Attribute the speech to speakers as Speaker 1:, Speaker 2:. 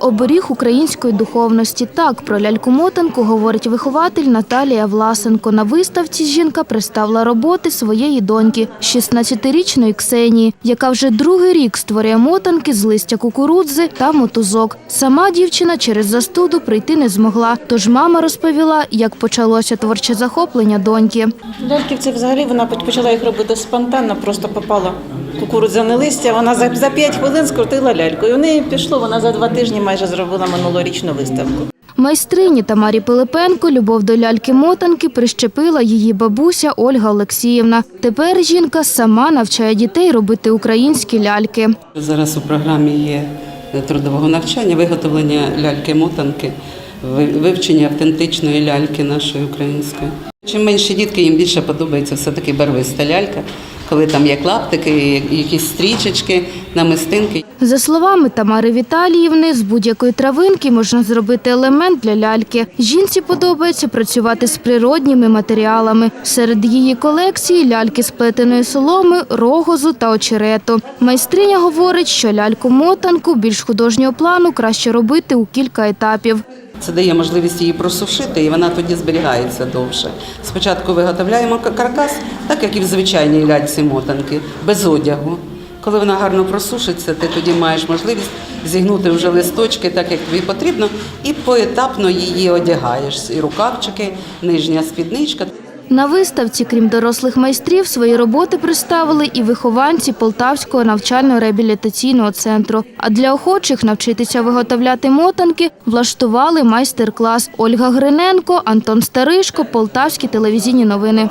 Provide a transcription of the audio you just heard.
Speaker 1: Оберіг української духовності. Так про ляльку-мотанку говорить вихователь Наталія Власенко. На виставці жінка представила роботи своєї доньки, 16-річної Ксенії, яка вже другий рік створює мотанки з листя кукурудзи та мотузок. Сама дівчина через застуду прийти не змогла. Тож мама розповіла, як почалося творче захоплення доньки.
Speaker 2: Ляльківці взагалі вона почала їх робити спонтанно, просто попала кукурудзяне листя. Вона за, за 5 хвилин скрутила ляльку. І в неї пішло, вона за два тижні майже зробила минулорічну виставку.
Speaker 1: Майстрині Тамарі Пилипенко любов до ляльки-мотанки прищепила її бабуся Ольга Олексіївна. Тепер жінка сама навчає дітей робити українські ляльки.
Speaker 3: Зараз у програмі є трудового навчання, виготовлення ляльки-мотанки, ви- вивчення автентичної ляльки нашої української. Чим менші дітки, їм більше подобається все-таки барвиста лялька, коли там є клаптики, якісь стрічечки, намистинки.
Speaker 1: За словами Тамари Віталіївни, з будь-якої травинки можна зробити елемент для ляльки. Жінці подобається працювати з природніми матеріалами. Серед її колекції ляльки з плетеної соломи, рогозу та очерету. Майстриня говорить, що ляльку-мотанку більш художнього плану краще робити у кілька етапів.
Speaker 3: Це дає можливість її просушити, і вона тоді зберігається довше. Спочатку виготовляємо каркас, так як і в звичайній ляльці мотанки, без одягу. Коли вона гарно просушиться, ти тоді маєш можливість зігнути вже листочки, так як тобі потрібно, і поетапно її одягаєш. І рукавчики, нижня спідничка.
Speaker 1: На виставці, крім дорослих майстрів, свої роботи представили і вихованці Полтавського навчально-реабілітаційного центру. А для охочих навчитися виготовляти мотанки влаштували майстер-клас Ольга Гриненко, Антон Старишко, Полтавські телевізійні новини.